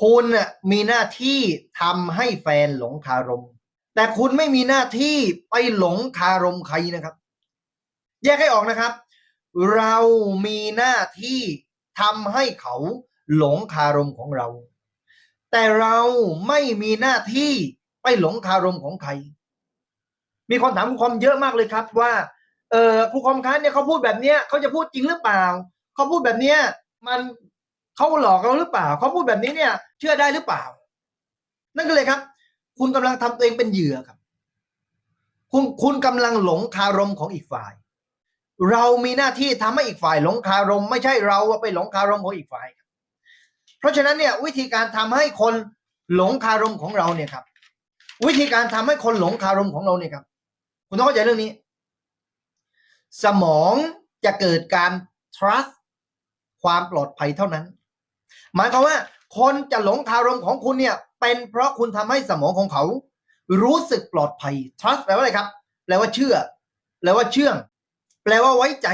คุณมีหน้าที่ทำให้แฟนหลงคารม แต่คุณไม่มีหน้าที่ไปหลงคารมใครนะครับ แยกให้ออกนะครับ เรามีหน้าที่ทำให้เขาหลงคารมของเรา แต่เราไม่มีหน้าที่ไปหลงคารมของใคร มีคนถามครูคอมเยอะมากเลยครับว่า เออครูคอมคะเนี่ยเขาพูดแบบเนี้ยเขาจะพูดจริงหรือเปล่า เขาพูดแบบเนี้ยมัน เขาหลอกเราหรือเปล่าเขาพูดแบบนี้เนี่ย เชื่อได้หรือเปล่า นั่นก็เลยครับ คุณกำลังทำตัวเองเป็นเหยื่อครับ คุณคุณกำลังหลงคารมของอีกฝ่าย เรามีหน้าที่ทำให้อีกฝ่ายหลงคารม ไม่ใช่เราไปหลงคารมของอีกฝ่าย เพราะฉะนั้นเนี่ย วิธีการทำให้คนหลงคารมของเราเนี่ยครับ วิธีการทำให้คนหลงคารมของเราเนี่ยครับ คุณต้องเข้าใจเรื่องนี้ สมองจะเกิดการ trust ความปลอดภัยเท่านั้น หมายความว่า คนจะหลงคารมของคุณเนี่ย เป็นเพราะคุณทำให้สมองของเขา รู้สึกปลอดภัย trust แปลว่าอะไรครับ แปลว่าเชื่อ แปลว่าเชื่อง แปลว่าไว้ใจ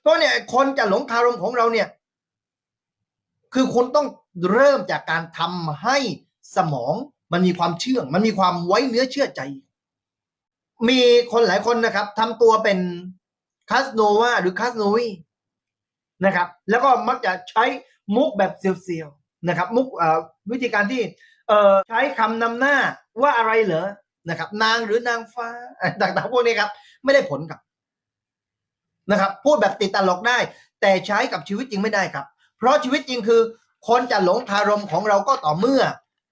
เพราะเนี่ยคนจะหลงคารมของเราเนี่ย คือคุณต้องเริ่มจากการทำให้สมองมันมีความเชื่อง มันมีความไว้เนื้อเชื่อใจ มีคนหลายคนนะครับทำตัวเป็นคาสโนวาหรือคาสโนวีนะครับ แล้วก็มักจะใช้ มุกแบบเซียวๆนะครับ มุกวิธีการที่ใช้คำนำหน้าว่าอะไรเหรอนะครับ นางหรือนางฟ้าต่างๆพวกนี้ครับ ไม่ได้ผลครับนะครับ พูดแบบติดตลกได้ แต่ใช้กับชีวิตจริงไม่ได้ครับ เพราะชีวิตจริงคือ คนจะหลงคารมของเราก็ต่อเมื่อ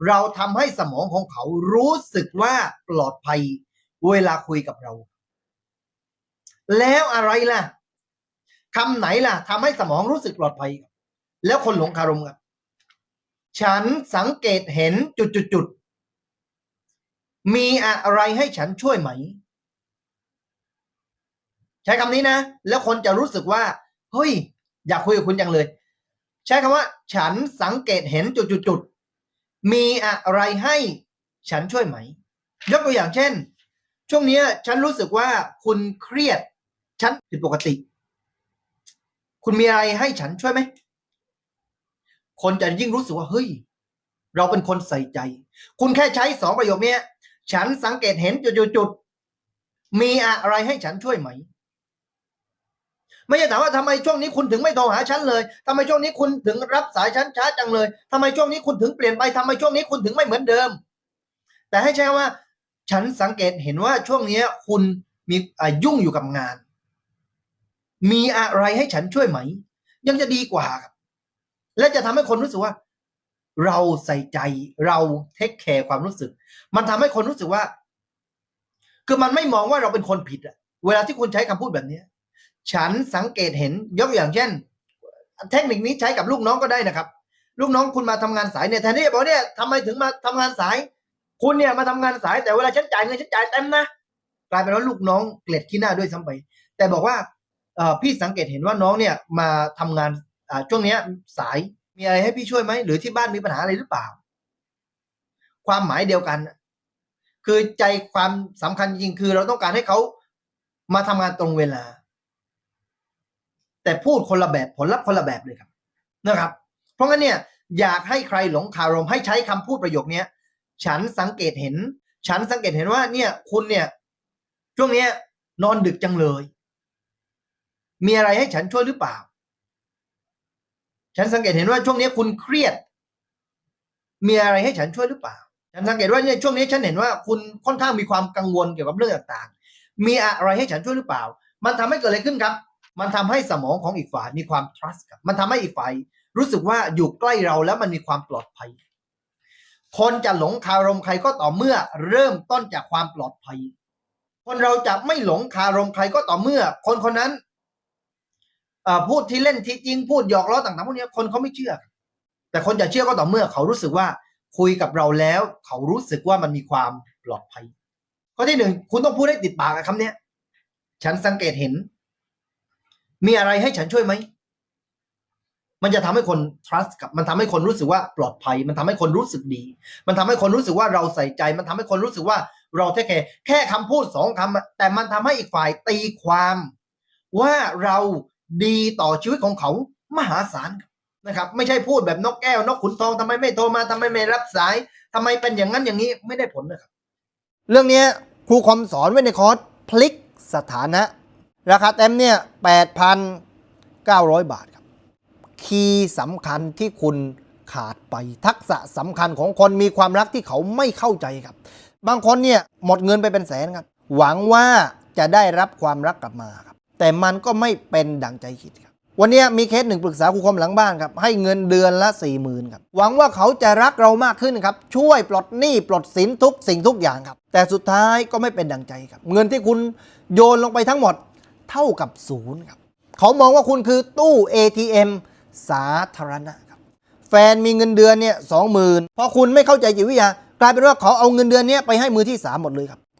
เราทำให้สมองของเขารู้สึกว่าปลอดภัย เวลาคุยกับเรา แล้วอะไรล่ะคำไหนล่ะทำให้สมองรู้สึกปลอดภัยครับ แล้วคนหลงคารมครับ ฉันสังเกตเห็นจุดจุดจุดๆมีอะไรให้ฉันช่วยไหม ใช้คำนี้นะ แล้วคนจะรู้สึกว่า เฮ้ย อยากคุยกับคุณจังเลย ใช้คำว่า ฉันสังเกตเห็นจุดจุดจุดๆมีอะไรให้ฉันช่วยไหม ยกตัวอย่างเช่น ช่วงนี้ฉันรู้สึกว่าคุณเครียด ฉันผิดปกติ คุณมีอะไรให้ฉันช่วยไหม คนจะยิ่งรู้สึกว่าเฮ้ย เราเป็นคนใส่ใจ คุณแค่ใช้สองประโยคนี้ฉันสังเกตเห็นจุดๆมีอะไรให้ฉันช่วยไหม ไม่ใช่ถามว่าทำไมช่วงนี้คุณถึงไม่โทรหาฉันเลยทำไมช่วงนี้คุณถึงรับสายฉันช้าจังเลยทำไมช่วงนี้คุณถึงเปลี่ยนไปทำไมช่วงนี้คุณถึงไม่เหมือนเดิม แต่ให้ใช้ว่า ฉันสังเกตเห็นว่าช่วงนี้คุณมียุ่งอยู่กับงาน มีอะไรให้ฉันช่วยไหม ยังจะดีกว่าครับ และจะทำให้คนรู้สึกว่า เราใส่ใจเราเทคแคร์ความรู้สึก มันทำให้คนรู้สึกว่า คือมันไม่มองว่าเราเป็นคนผิดอะเวลาที่คุณใช้คำพูดแบบเนี้ย ฉันสังเกตเห็นยกอย่างเช่น เทคนิคนี้ใช้กับลูกน้องก็ได้นะครับ ลูกน้องคุณมาทำงานสายเนี่ยแทนที่จะบอกเนี่ยทำไมถึงมาทำงานสาย คุณเนี่ยมาทำงานสาย แต่เวลาฉันจ่ายเงินฉันจ่ายเต็มนะกลายเป็นว่าลูกน้องเกลียดขี้หน้าด้วยซ้ำไป แต่บอกว่าพี่สังเกตเห็นว่าน้องเนี่ยมาทำงาน ช่วงนี้สายมีอะไรให้พี่ช่วยไหมหรือที่บ้านมีปัญหาอะไรหรือเปล่า ความหมายเดียวกัน คือใจความสำคัญจริงคือ เราต้องการให้เขามาทำงานตรงเวลา แต่พูดคนละแบบผลลัพธ์คนละแบบเลยครับนะครับ เพราะงั้นเนี่ยอยากให้ใครหลงคารมให้ใช้คำพูดประโยคเนี้ยฉันสังเกตเห็น ฉันสังเกตเห็นว่า เนี่ย คุณเนี่ย ช่วงเนี้ย นอนดึกจังเลย มีอะไรให้ฉันช่วยหรือเปล่า ฉันสังเกตเห็นว่าช่วงนี้คุณเครียด มีอะไรให้ฉันช่วยหรือเปล่า ฉันสังเกตว่าเนี่ยช่วงนี้ฉันเห็นว่าคุณค่อนข้างมีความกังวลเกี่ยวกับเรื่องต่างๆ มีอะไรให้ฉันช่วยหรือเปล่า มันทำให้เกิดอะไรขึ้นครับ มันทำให้สมองของอีกฝ่ายมีความ trust ครับ มันทำให้อีกฝ่ายรู้สึกว่าอยู่ใกล้เราแล้วมันมีความปลอดภัย คนจะหลงคารมใครก็ต่อเมื่อเริ่มต้นจากความปลอดภัย คนเราจะไม่หลงคารมใครก็ต่อเมื่อ คนคนนั้น พูดที่เล่นที่จริงพูดหยอกล้อต่างๆพวกนี้คนเขาไม่เชื่อ แต่คนจะเชื่อก็ต่อเมื่อเขารู้สึกว่าคุยกับเราแล้ว เขารู้สึกว่ามันมีความปลอดภัยข้อที่หนึ่งคุณต้องพูดให้ติดปากคำนี้ฉันสังเกตเห็น มีอะไรให้ฉันช่วยไหมมันจะทำให้คน trust กับมันทำให้คนรู้สึกว่าปลอดภัย มันทำให้คนรู้สึกดี มันทำให้คนรู้สึกว่าเราใส่ใจ มันทำให้คนรู้สึกว่าเราเทคแคร์แค่คำพูดสองคำแต่มันทำให้อีกฝ่ายตีความ ว่าเรา ดีต่อชีวิตของเขามหาศาลนะครับ ไม่ใช่พูดแบบนกแก้วนกขุนทองทำไมไม่โทรมาทำไมไม่รับสายทำไมเป็นอย่างนั้นอย่างนี้ไม่ได้ผลนะครับ เรื่องนี้ครูคอมสอนไว้ในคอร์สพลิกสถานะ ราคาเต็มเนี่ย8,900 บาทครับ คีย์สำคัญที่คุณขาดไปทักษะสำคัญของคนมีความรักที่เขาไม่เข้าใจครับ บางคนเนี่ยหมดเงินไปเป็นแสนครับ หวังว่าจะได้รับความรักกลับมาครับ แต่มันก็ไม่เป็นดังใจคิดครับ วันนี้มีเคสหนึ่งปรึกษาครูคมหลังบ้านครับ ให้เงินเดือนละ4ี่หมื่นครับ หวังว่าเขาจะรักเรามากขึ้นครับ ช่วยปลดหนี้ปลดสินทุกสิ่งทุกอย่างครับ แต่สุดท้ายก็ไม่เป็นดังใจครับ เงินที่คุณโยนลงไปทั้งหมดเท่ากับศูนย์ครับ เขามองว่าคุณคือตู้ ATM สาธารณะครับ แฟนมีเงินเดือนเนี่ยสองหมื่นพอคุณไม่เข้าใจจิตวิทยากลายเป็นว่าเขาเอาเงินเดือนเนี้ยไปให้มือที่สามหมดเลยครับ